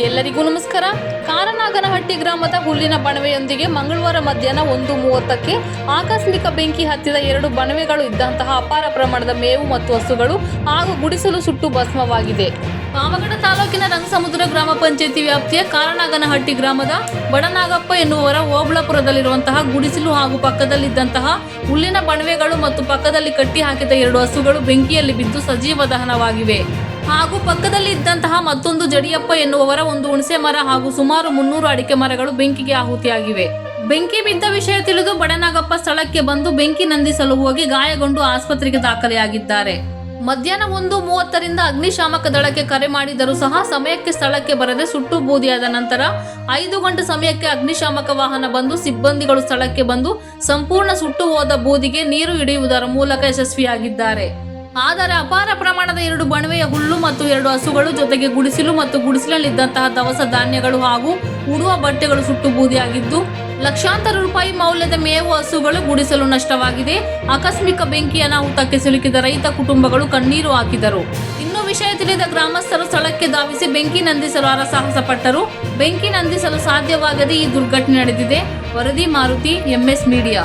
ಎಲ್ಲರಿಗೂ ನಮಸ್ಕಾರ. ಕಾರನಾಗನಹಟ್ಟಿ ಗ್ರಾಮದ ಹುಲ್ಲಿನ ಬಣವೆಯೊಂದಿಗೆ ಮಂಗಳವಾರ ಮಧ್ಯಾಹ್ನ ಒಂದು ಮೂವತ್ತಕ್ಕೆ ಆಕಸ್ಮಿಕ ಬೆಂಕಿ ಹತ್ತಿದ ಎರಡು ಬಣವೆಗಳು ಇದ್ದಂತಹ ಅಪಾರ ಪ್ರಮಾಣದ ಮೇವು ಮತ್ತು ಹಸುಗಳು ಹಾಗೂ ಗುಡಿಸಲು ಸುಟ್ಟು ಭಸ್ಮವಾಗಿದೆ. ಪಾವಗಡ ತಾಲೂಕಿನ ರಂಗಸಮುದ್ರ ಗ್ರಾಮ ಪಂಚಾಯಿತಿ ವ್ಯಾಪ್ತಿಯ ಕಾರನಾಗನಹಟ್ಟಿ ಗ್ರಾಮದ ಬಡನಾಗಪ್ಪ ಎನ್ನುವರ ಓಬಳಾಪುರದಲ್ಲಿರುವಂತಹ ಗುಡಿಸಲು ಹಾಗೂ ಪಕ್ಕದಲ್ಲಿದ್ದಂತಹ ಹುಲ್ಲಿನ ಬಣವೆಗಳು ಮತ್ತು ಪಕ್ಕದಲ್ಲಿ ಕಟ್ಟಿ ಹಾಕಿದ ಎರಡು ಹಸುಗಳು ಬೆಂಕಿಯಲ್ಲಿ ಬಿದ್ದು ಸಜೀವ ದಹನವಾಗಿವೆ. ಹಾಗೂ ಪಕ್ಕದಲ್ಲಿ ಇದ್ದಂತಹ ಮತ್ತೊಂದು ಜಡಿಯಪ್ಪ ಎನ್ನುವವರ ಒಂದು ಹುಣಸೆ ಮರ ಹಾಗೂ ಸುಮಾರು ಮುನ್ನೂರು ಅಡಿಕೆ ಮರಗಳು ಬೆಂಕಿಗೆ ಆಹುತಿಯಾಗಿವೆ. ಬೆಂಕಿ ಬಿದ್ದ ವಿಷಯ ತಿಳಿದು ಬಡನಾಗಪ್ಪ ಸ್ಥಳಕ್ಕೆ ಬಂದು ಬೆಂಕಿ ನಂದಿಸಲು ಹೋಗಿ ಗಾಯಗೊಂಡು ಆಸ್ಪತ್ರೆಗೆ ದಾಖಲೆಯಾಗಿದ್ದಾರೆ. ಮಧ್ಯಾಹ್ನ ಒಂದು ಮೂವತ್ತರಿಂದ ಅಗ್ನಿಶಾಮಕ ದಳಕ್ಕೆ ಕರೆ ಮಾಡಿದರೂ ಸಹ ಸಮಯಕ್ಕೆ ಸ್ಥಳಕ್ಕೆ ಬರದೆ ಸುಟ್ಟು ಬೂದಿಯಾದ ನಂತರ ಐದು ಗಂಟೆ ಸಮಯಕ್ಕೆ ಅಗ್ನಿಶಾಮಕ ವಾಹನ ಬಂದು ಸಿಬ್ಬಂದಿಗಳು ಸ್ಥಳಕ್ಕೆ ಬಂದು ಸಂಪೂರ್ಣ ಸುಟ್ಟು ಹೋದ ಬೂದಿಗೆ ನೀರು ಹಿಡಿಯುವುದರ ಮೂಲಕ ಯಶಸ್ವಿಯಾಗಿದ್ದಾರೆ. ಆದರೆ ಅಪಾರ ಪ್ರಮಾಣದ ಎರಡು ಬಣವೆಯ ಹುಲ್ಲು ಮತ್ತು ಎರಡು ಹಸುಗಳು ಜೊತೆಗೆ ಗುಡಿಸಲು ಮತ್ತು ಗುಡಿಸಲಲ್ಲಿದ್ದಂತಹ ದವಸ ಧಾನ್ಯಗಳು ಹಾಗೂ ಉಡುವ ಬಟ್ಟೆಗಳು ಸುಟ್ಟು ಬೂದಿಯಾಗಿದ್ದು, ಲಕ್ಷಾಂತರ ರೂಪಾಯಿ ಮೌಲ್ಯದ ಮೇವು ಹಸುಗಳು ಗುಡಿಸಲು ನಷ್ಟವಾಗಿದೆ. ಆಕಸ್ಮಿಕ ಬೆಂಕಿ ಅನಾಹುತಕ್ಕೆ ಸಿಲುಕಿದ ರೈತ ಕುಟುಂಬಗಳು ಕಣ್ಣೀರು ಹಾಕಿದರು. ಇನ್ನು ವಿಷಯ ತಿಳಿದ ಗ್ರಾಮಸ್ಥರು ಸ್ಥಳಕ್ಕೆ ಧಾವಿಸಿ ಬೆಂಕಿ ನಂದಿಸಲು ಹರಸಾಹಸ ಪಟ್ಟರು ಬೆಂಕಿ ನಂದಿಸಲು ಸಾಧ್ಯವಾಗದೆ ಈ ದುರ್ಘಟನೆ ನಡೆದಿದೆ. ವರದಿ Maruti MS media